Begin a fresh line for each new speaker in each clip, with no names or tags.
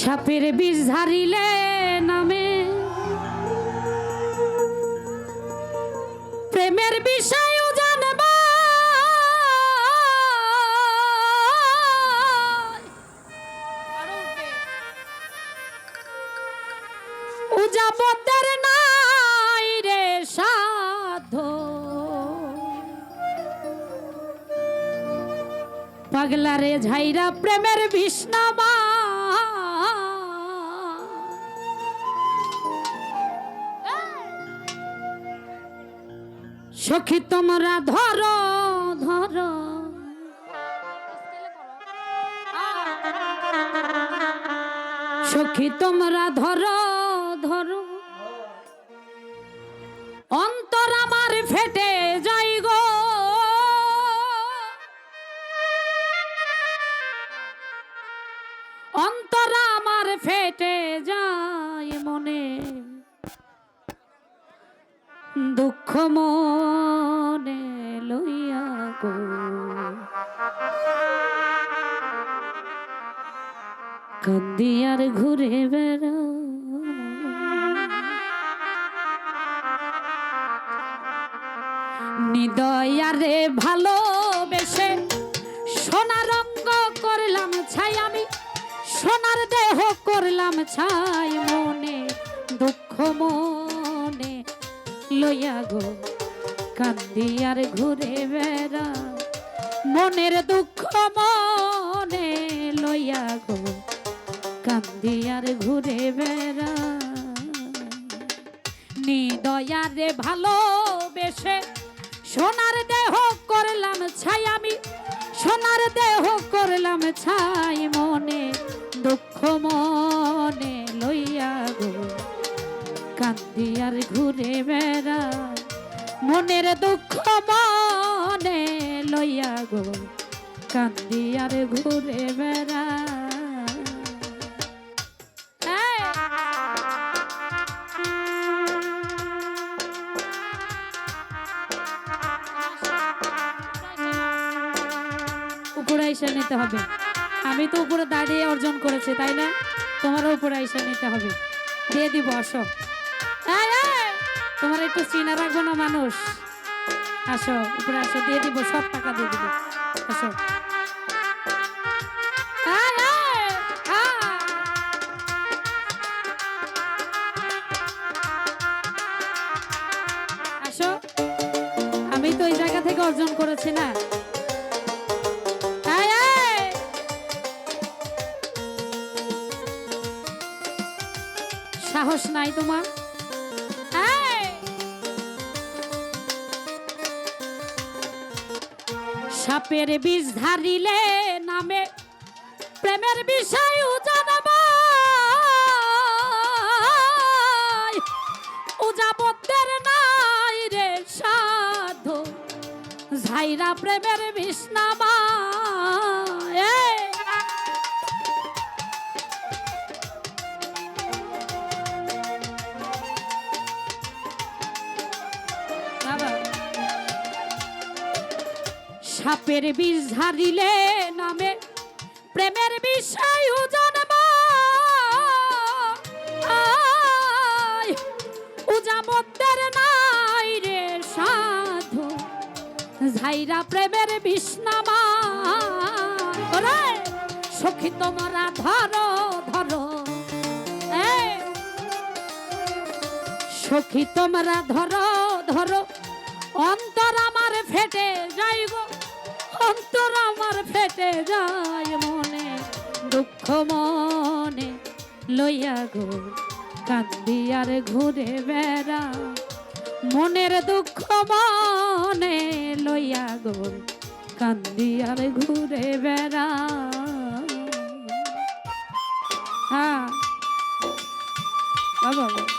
সাপের বিষ ধারিলে নামে। প্রেমের নাই রে সাধ। পাগলা রে ঝাইরা প্রেমের বিষ্ণামা সখী তোমরা ধরো ধরো। সখী তোমরা ধরো কান্দি আর ঘুরে বেড়া। নিদয়ারে ভালোবেসে সোনা রঙ্গ করলাম ছাই আমি, সোনার দেহ করলাম ছাই মনে, দুঃখ মনে লইয়া গো কান্দি আর ঘুরে বেড়া। মনের দুঃখ মনে লইয়া গো আর ঘুরে বেড়া। নিদয়ারে ভালোবেসে সোনার দেহ করলাম ছাই আমি। সোনার দেহ করলাম ছাই মনে, দুঃখ মনে লইয়া গো। কান্দি আর ঘুরে বেড়া, মনের দুঃখ মনে লইয়া গো। কান্দি আর ঘুরে বেড়া। উপরে এসে নিতে হবে। আমি তো উপরে দাঁড়িয়ে অর্জন করেছি তাই না? তোমারও উপরে এসে নিতে হবে। দিয়ে দিব আসো। এই, এই! তোমার একটু চিনা রাখব না মানুষ? আসো উপরে আসো দিয়ে দিব সব টাকা দিয়ে দিব। আসো। এই, এই! আসো। আমি তো ওই জায়গা থেকে অর্জন করেছি না। সাহস নাই তোমার? সাপের বিষ ধারিলে নামে প্রেমের বিষয় জানাবা উজাবতের নাই রে সাধু, ঝাইরা প্রেমের বিষ্ণামা সাপের বিষ ঝারিলে নামে, প্রেমের বিষয় জানবা। উজাবতের নাই রে সাধু, ঝাইরা প্রেমের বিষ্ণামা। সখী তোমরা ধরো। ধরো! সখী তোমরা ধরো ধরো। অন্তর আমার ফেটে যাই গো অন্তর আমার ফেটে যায় মনে, দুঃখ মনে। লইয়া গো, কান্দি আর ঘুরে বেড়া। মনের দুঃখ মনে লইয়া গো, কান্দি আর ঘুরে বেড়া। হ্যাঁ। বাবা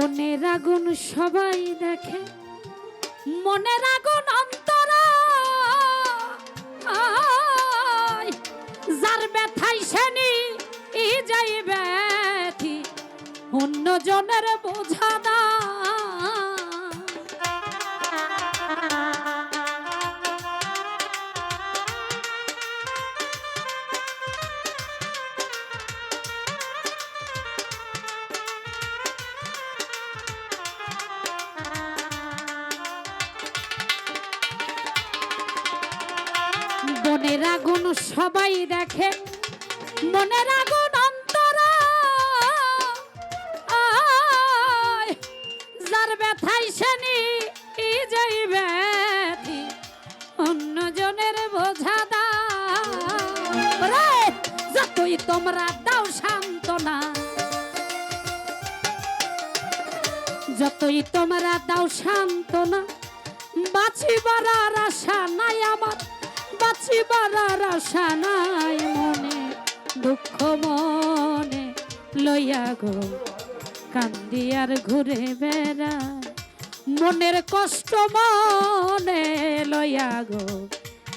বনের আগুন সবাই দেখে। মনের আগুন অন্তর যার ব্যথাই সেনি ই যাই ব্যথি। অন্য জনের বোঝা দা মনের আগুন সবাই দেখে। মনের আগুন অন্তর। যার ব্যথাই শনি যাই ব্যথি অন্য জনের বোঝা দা যতই তোমরা দাও সান্ত্বনা। যতই তোমরা দাও সান্ত্বনা, বাঁচিবার আশা নাই আমার। বাঁচিবার আর আশা নাই মনে, দুঃখ মনে লইয়া গো। কান্দি আর ঘুরে বেড়া মনের কষ্ট মনে লইয়া গো।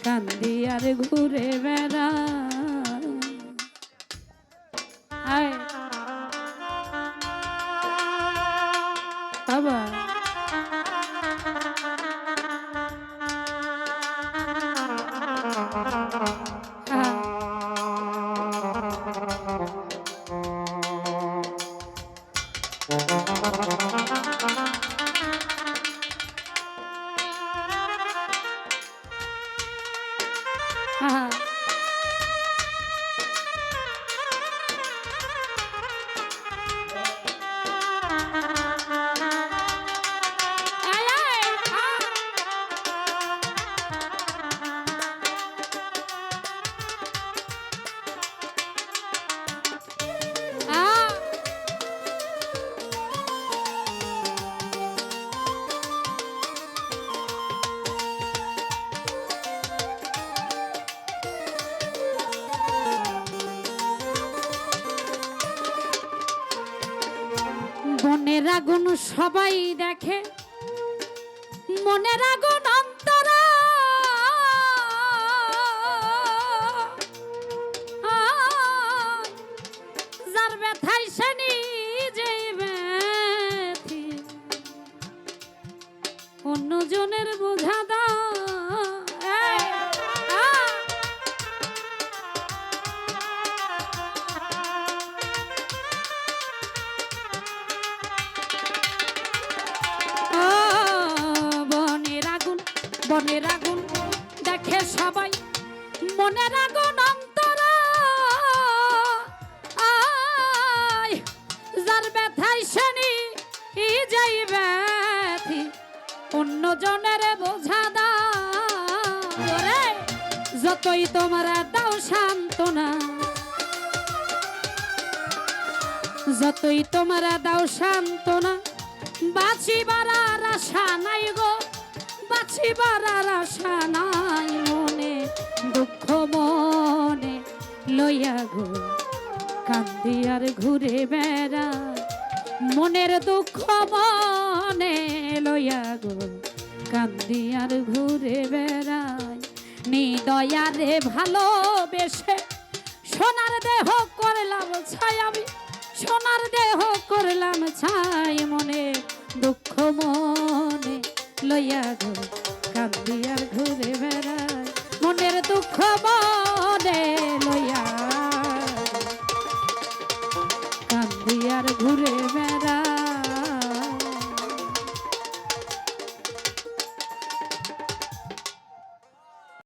কান্দি আর ঘুরে বেড়া আয়। বাবা। বনের আগুন সবাই দেখে। মনের আগুন অন্তর। যার ব্যথাই সে যে ব্যথি। অন্যজনের বোঝা অন্য জনের বোঝা দা যতই তোমরা দাও সান্ত্বনা। যতই তোমরা দাও সান্ত্বনা। বাঁচিবার আর আশা নাই গো। বাঁচিবার আর আশা নাই মনে, দুঃখ মনে লইয়া গো। কান্দি আর ঘুরে বেড়া, মনের দুঃখ মনে লইয়া গো। কান্দি আর ঘুরে বেড়াই নিদয়ারে ভালোবেসে সোনার দেহ করলাম ছাই আমি। সোনার দেহ করলাম ছাই মনে, দুঃখ মনে লইয়া গো কান্দি আর ঘুরে বেড়াই মনের দুঃখ মনে লইয়া কান্দি আর ঘুরে